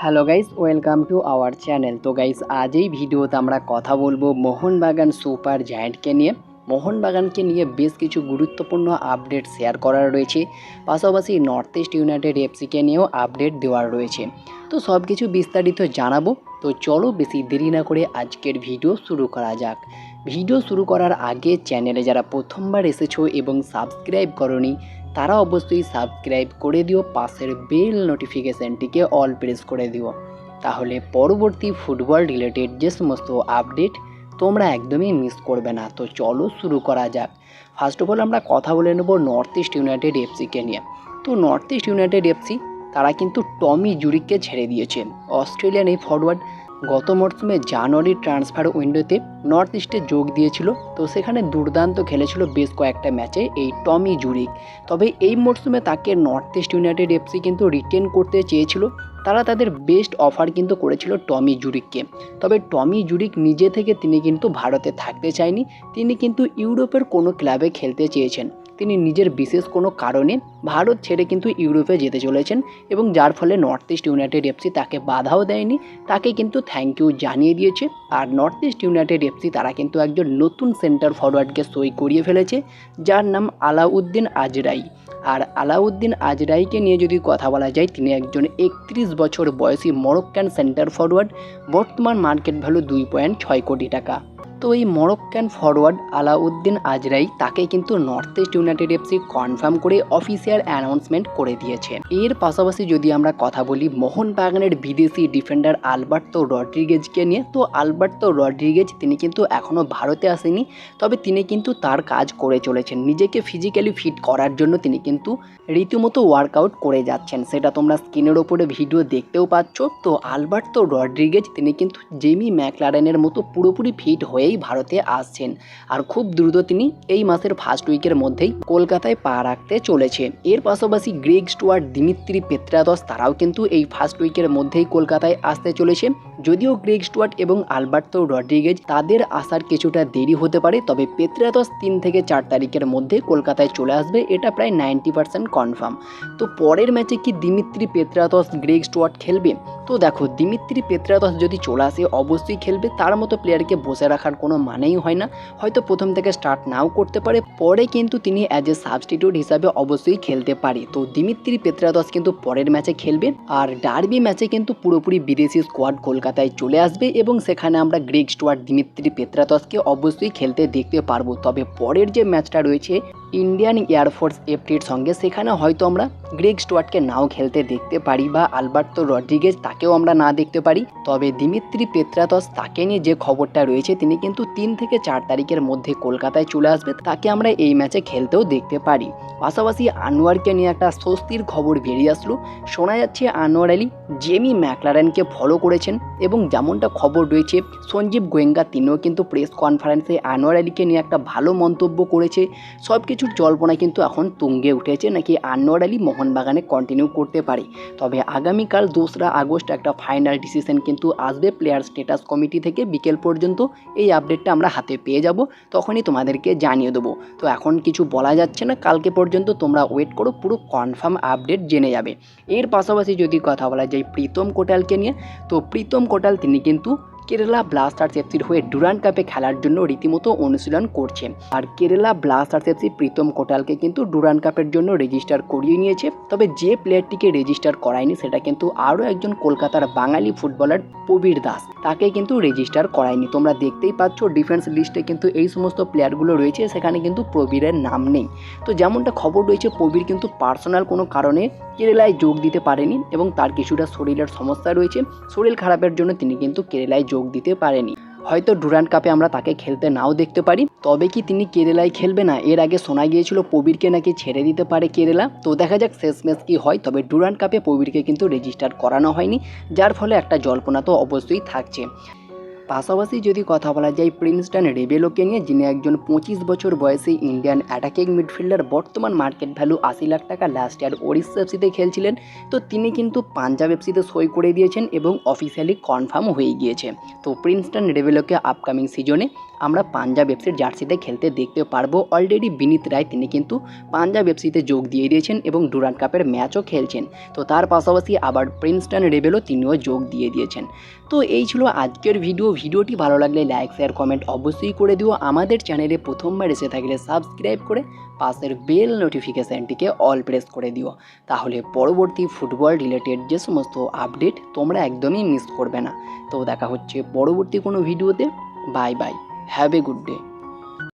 Hello guys welcome to our channel তো guys আজ এই ভিডিওতে আমরা কথা বলব মোহনবাগান সুপার জায়ান্টকে নিয়ে। মোহনবাগানকে নিয়ে বেশ কিছু গুরুত্বপূর্ণ আপডেট শেয়ার করার রয়েছে। পাশাপাশি নর্থ ইস্ট ইউনাইটেড এফসিকে নিয়েও আপডেট দেওয়ার রয়েছে। তো সব কিছু বিস্তারিত জানাব। তো চলো বেশি দেরি না করে আজকের ভিডিও শুরু করা যাক। ভিডিও শুরু করার আগে চ্যানেলে যারা প্রথমবার এসেছ এবং সাবস্ক্রাইব করনি তারা অবশ্যই সাবস্ক্রাইব করে দিও, পাশের বেল নোটিফিকেশানটিকে অল প্রেস করে দিও। তাহলে পরবর্তী ফুটবল রিলেটেড যে সমস্ত আপডেট তোমরা একদমই মিস করবে না। তো চলো শুরু করা যাক। ফার্স্ট অফ অল আমরা কথা বলে নেব নর্থ ইস্ট ইউনাইটেড এফসিকে নিয়ে। তো নর্থ ইস্ট ইউনাইটেড এফসি তারা কিন্তু টমি জুরিককে ছেড়ে দিয়েছে। অস্ট্রেলিয়ান এই ফরওয়ার্ড গত মরশুমে জানুয়ারি ট্রান্সফার উইন্ডোতে নর্থ ইস্টে যোগ দিয়েছিল, তো সেখানে দুর্দান্ত খেলেছিল বেশ কয়েকটা ম্যাচে এই টমি জুরিক। তবে এই মরশুমে তাকে নর্থ ইস্ট ইউনাইটেড এফসি কিন্তু রিটেন করতে চেয়েছিল। তারা তাদের বেস্ট অফার কিন্তু করেছিল টমি জুরিককে। তবে টমি জুরিক নিজে থেকে তিনি কিন্তু ভারতে থাকতে চায়নি, তিনি কিন্তু ইউরোপের কোনো ক্লাবে খেলতে চেয়েছেন। তিনি নিজের বিশেষ কোনো কারণে ভারত ছেড়ে কিন্তু ইউরোপে যেতে চলেছেন এবং যার ফলে নর্থ ইস্ট ইউনাইটেড এফসি তাকে বাধাও দেয়নি, তাকে কিন্তু থ্যাংক ইউ জানিয়ে দিয়েছে। আর নর্থ ইস্ট ইউনাইটেড এফসি তারা কিন্তু একজন নতুন সেন্টার ফরওয়ার্ডকে সই করিয়ে ফেলেছে, যার নাম আলাউদ্দিন আজরাই। আর আলাউদ্দিন আজরাইকে নিয়ে যদি কথা বলা যায়, তিনি একজন একত্রিশ বছর বয়সী মরক্কান সেন্টার ফরওয়ার্ড বর্তমান মার্কেট ভ্যালু দুই পয়েন্ট ছয় কোটি টাকা। তো এই মরক্কান ফরওয়ার্ড আলাউদ্দিন আজরাই তাকে কিন্তু North East United FC confirm করে অফিসিয়াল অ্যানাউন্সমেন্ট করে দিয়েছে এর পাশাপাশি যদি আমরা কথা বলি মোহনবাগানের বিদেশি ডিফেন্ডার আলবার্তো রড্রিগেজকে নিয়ে, তো আলবার্তো রড্রিগেজ তিনি কিন্তু এখনও ভারতে আসেনি, তবে তিনি কিন্তু তার কাজ করে চলেছেন। নিজেকে ফিজিক্যালি ফিট করার জন্য তিনি কিন্তু রীতিমতো ওয়ার্কআউট করে যাচ্ছেন। সেটা তোমরা স্ক্রিনের ওপরে ভিডিও দেখতেও পাচ্ছ। তো আলবার্তো রড্রিগেজ তিনি কিন্তু জেমি ম্যাকলারেনের মতো পুরোপুরি ফিট হয়েই ভারতে আসছেন। আর খুব দ্রুত তিনি এই মাসের ফার্স্ট উইকের মধ্যেই কলকাতায় পা রাখতে চলেছে। এর পাশাপাশি গ্রেগ স্টুয়ার্ট, দিমিত্রি পেত্রাদস তারাও কিন্তু এই ফার্স্ট উইকের মধ্যেই কলকাতায় আসতে চলেছে। যদিও গ্রেগ স্টুয়ার্ট এবং আলবার্তো রড্রিগেজ তাদের আসার কিছুটা দেরি হতে পারে, তবে পেত্রাদস তিন থেকে চার তারিখের মধ্যে কলকাতায় চলে আসবে, এটা প্রায় নাইনটি পার্সেন্ট কনফার্ম তো পরের ম্যাচে কি দিমিত্রি পেত্রাদস গ্রেগ স্টুয়ার্ট খেলবে? তো দেখো, দিমিত্রি পেত্রাদস যদি চলে আসে, অবশ্যই খেলবে। তার মতো প্লেয়ারকে বসে রাখার কোনো মানেই হয় না। হয়তো প্রথম থেকে স্টার্ট নাও করতে পারে, পরে কিন্তু তিনি অ্যাজ এ সাবস্টিটিউট হিসাবে অবশ্যই খেলতে পারে। তো দিমিত্রি পেত্রাদস কিন্তু পরের ম্যাচে খেলবে, আর ডার্বি ম্যাচে কিন্তু পুরোপুরি বিদেশি স্কোয়াড কলকাতায় চলে আসবে এবং সেখানে আমরা গ্রেগ স্টুয়ার্ট দিমিত্রি পেত্রাদসকে অবশ্যই খেলতে দেখতে পারব। তবে পরের যে ম্যাচটা রয়েছে ইন্ডিয়ান এয়ারফোর্স এফটির সঙ্গে সেখানে হয়তো আমরা গ্রেগ স্টুয়ার্টকে নাও খেলতে দেখতে পারি বা আলবার্তো রড্রিগেজ তাকেও আমরা না দেখতে পারি। তবে দিমিত্রি পেত্রাতস তাকে নিয়ে যে খবরটা রয়েছে, তিনি কিন্তু তিন থেকে চার তারিখের মধ্যে কলকাতায় চলে আসবে। তাকে আমরা এই ম্যাচে খেলতেও দেখতে পারি। পাশাপাশি আনোয়ারকে নিয়ে একটা স্বস্তির খবর বেরিয়ে আসলো। শোনা যাচ্ছে আনোয়ার আলী জেমি ম্যাকলারেনকে ফলো করেছেন এবং যেমনটা খবর রয়েছে, সঞ্জীব গোয়েঙ্গা তিনিও কিন্তু প্রেস কনফারেন্সে আনোয়ার আলীকে নিয়ে একটা ভালো মন্তব্য করেছে। সব কিছুর জল্পনা কিন্তু এখন তুঙ্গে উঠেছে নাকি আনোয়ার আলী মোহনবাগানে কন্টিনিউ করতে পারে। তবে আগামীকাল দোসরা আগস্ট একটা ফাইনাল ডিসিশন কিন্তু আসবে প্লেয়ার স্টেটাস কমিটি থেকে। বিকেল পর্যন্ত এই আপডেটটা আমরা হাতে পেয়ে যাব, তখনই তোমাদেরকে জানিয়ে দেবো। তো এখন কিছু বলা যাচ্ছে না, কালকে পর্যন্ত তোমরা ওয়েট করো, পুরো কনফার্ম আপডেট জেনে যাবে। এর পাশাপাশি যদি কথা বলা যায় প্রীতম কোটালকে নিয়ে, তো প্রীতম কোটাল তিনি কিন্তু কেরালা ব্লাস্টার্স এফসির হয়ে ডুরান্ড কাপে খেলার জন্য রীতিমতো অনুশীলন করছে। আর কেরালা ব্লাস্টার্স এফসি প্রীতম কোটালকে কিন্তু ডুরান্ড কাপের জন্য রেজিস্টার করিয়ে নিয়েছে। তবে যে প্লেয়ারটিকে রেজিস্টার করায়নি, সেটা কিন্তু আরও একজন কলকাতার বাঙালি ফুটবলার প্রবীর দাস। তাকে কিন্তু রেজিস্টার করায়নি। তোমরা দেখতেই পাচ্ছ ডিফেন্স লিস্টে কিন্তু এই সমস্ত প্লেয়ারগুলো রয়েছে, সেখানে কিন্তু প্রবীরের নাম নেই। তো যেমনটা খবর রয়েছে, প্রবীর কিন্তু পার্সোনাল কোনো কারণে কেরালায় যোগ দিতে পারেনি এবং তার কিছুটা শরীরের সমস্যা রয়েছে। শরীর খারাপের জন্য তিনি কিন্তু কেরালায় যোগ দিতে পারেনি। হয়তো ডুরান্ড কাপে আমরা তাকে খেলতে নাও দেখতে পারি। তবে কি তিনি কেরালায় খেলবে না? এর আগে শোনা গিয়েছিল প্রবীরকে নাকি ছেড়ে দিতে পারে কেরালা। তো দেখা যাক শেষ ম্যাচ কী হয়। তবে ডুরান্ড কাপে প্রবীরকে কিন্তু রেজিস্টার করানো হয়নি। যার ফলে একটা জল্পনা তো অবশ্যই থাকছে। পাশাপাশি যদি কথা বলা যায়, প্রিন্সটন রেবেলোকে নিয়ে, যিনি একজন পঁচিশ বছর বয়সে ইন্ডিয়ান অ্যাটাকিং মিডফিল্ডার বর্তমান মার্কেট ভ্যালু আশি লাখ টাকা লাস্ট ইয়ার ওড়িশা এফসিতে খেলছিলেন, তো তিনি কিন্তু পাঞ্জাব এফসিতে সই করে দিয়েছেন এবং অফিসিয়ালি কনফার্ম হয়ে গিয়েছে। তো প্রিন্সটন রেবেলোকে আপকামিং সিজনে আমরা পাঞ্জাব এফসির জার্সিতে খেলতে দেখতে পারব। অলরেডি বিনীত রায়, তিনি কিন্তু পাঞ্জাব এফসিতে যোগ দিয়ে দিয়েছেন এবং ডুরান্ড কাপের ম্যাচও খেলছেন। তো তার পাশাপাশি আবার প্রিন্সটন রেবেলও তিনিও যোগ দিয়ে দিয়েছেন। তো এই ছিল আজকের ভিডিও। ভিডিওটি ভালো লাগলে লাইক, শেয়ার, কমেন্ট অবশ্যই করে দিও। আমাদের চ্যানেলে প্রথমবার এসে থাকলে সাবস্ক্রাইব করে পাশের বেল নোটিফিকেশানটিকে অল প্রেস করে দিও। তাহলে পরবর্তী ফুটবল রিলেটেড যে সমস্ত আপডেট তোমরা একদমই মিস করবে না। তো দেখা হচ্ছে পরবর্তী কোনো ভিডিওতে। Bye bye. Have a good day